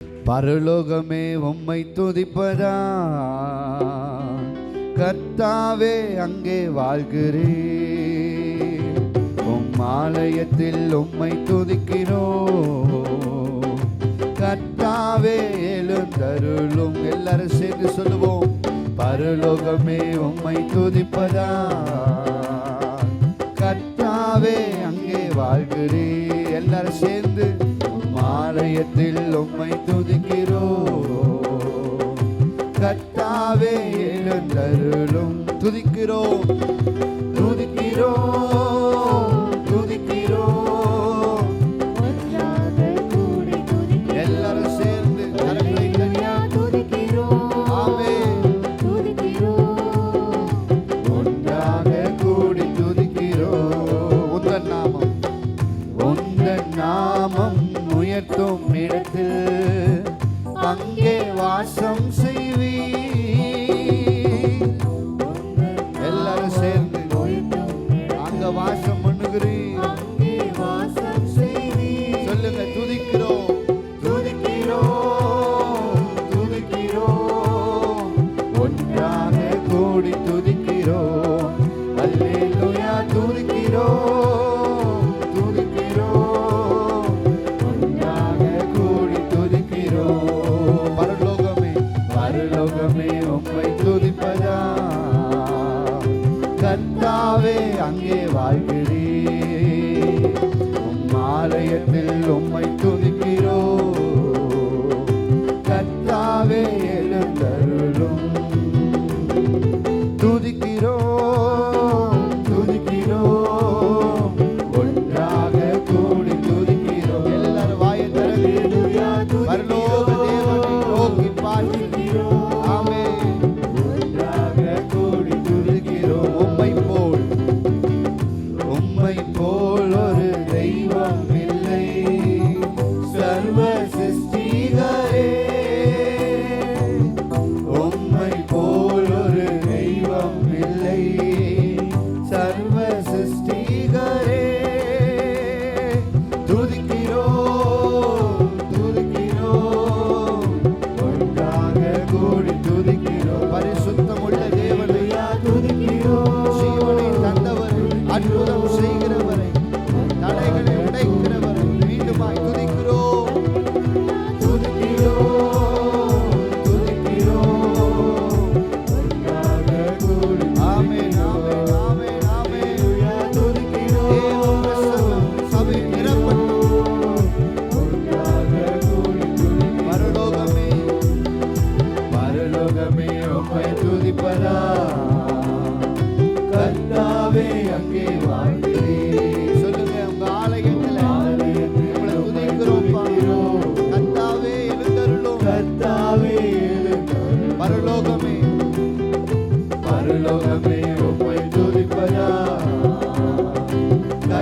பரலோகமே உம்மை துதிப்பதா? கர்த்தாவே அங்கே வாழ்கிறே உம் ஆலயத்தில் உம்மை துதிக்கிறோ கர்த்தாவே எழுந்தருளும். எல்லாரும் சேர்ந்து சொல்லுவோம் பரலோகமே உம்மை துதிப்பதா? கர்த்தாவே அங்கே வாழ்கிறே எல்லாரும் சேர்ந்து இதயத்தில் உம்மை துதிக்கிறோம். கத்தாவே எழுந்தருளும். துதிக்கிறோம். அங்கே வாசம் செய்வி எல்லாரும் சேர்ந்து அங்க வாசம் பண்ணுகிறேன் சொல்லுங்க துதிக்கிறோம். துதிக்கிறோம். துதிக்கிறோம். ஒன்றாக கூடி துதிக்கிறோம். அல்லேலூயா துதிக்கிறோம். கர்த்தாவே அங்கே வாழ்கிறே உம் ஆலயத்தில் உம்மை துதி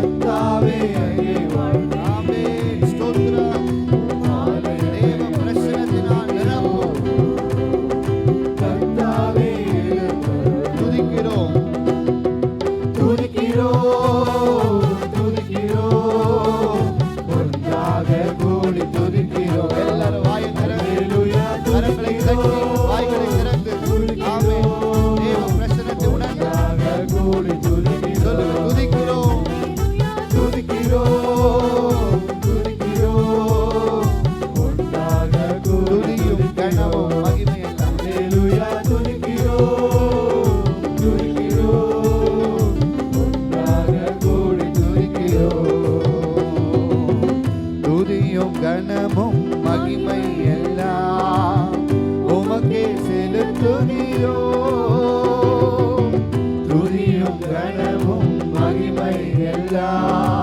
like God. புகழும் கனமும் மகிமை எல்லாம் உமக்கே செலுத்துதியோ துதியும் கனமும் மகிமை எல்லாம்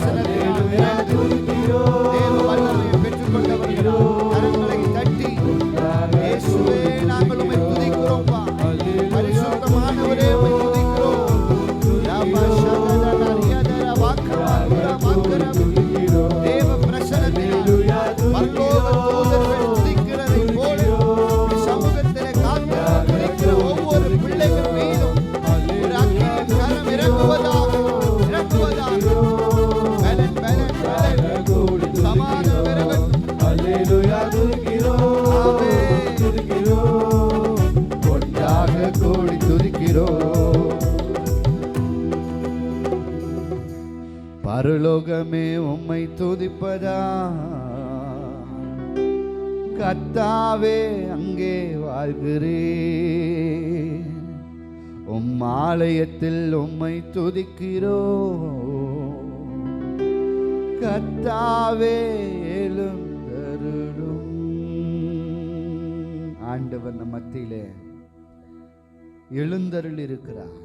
Salam. உலகமே உம்மை துதிப்பதா? கத்தாவே அங்கே வாழ்கிறேன். உம் ஆலயத்தில் உம்மை துதிக்கிறோ? கத்தாவே எழுந்தருளும் தருடும் ஆண்டவன் மத்தியிலே எழுந்தருள் இருக்கிறார்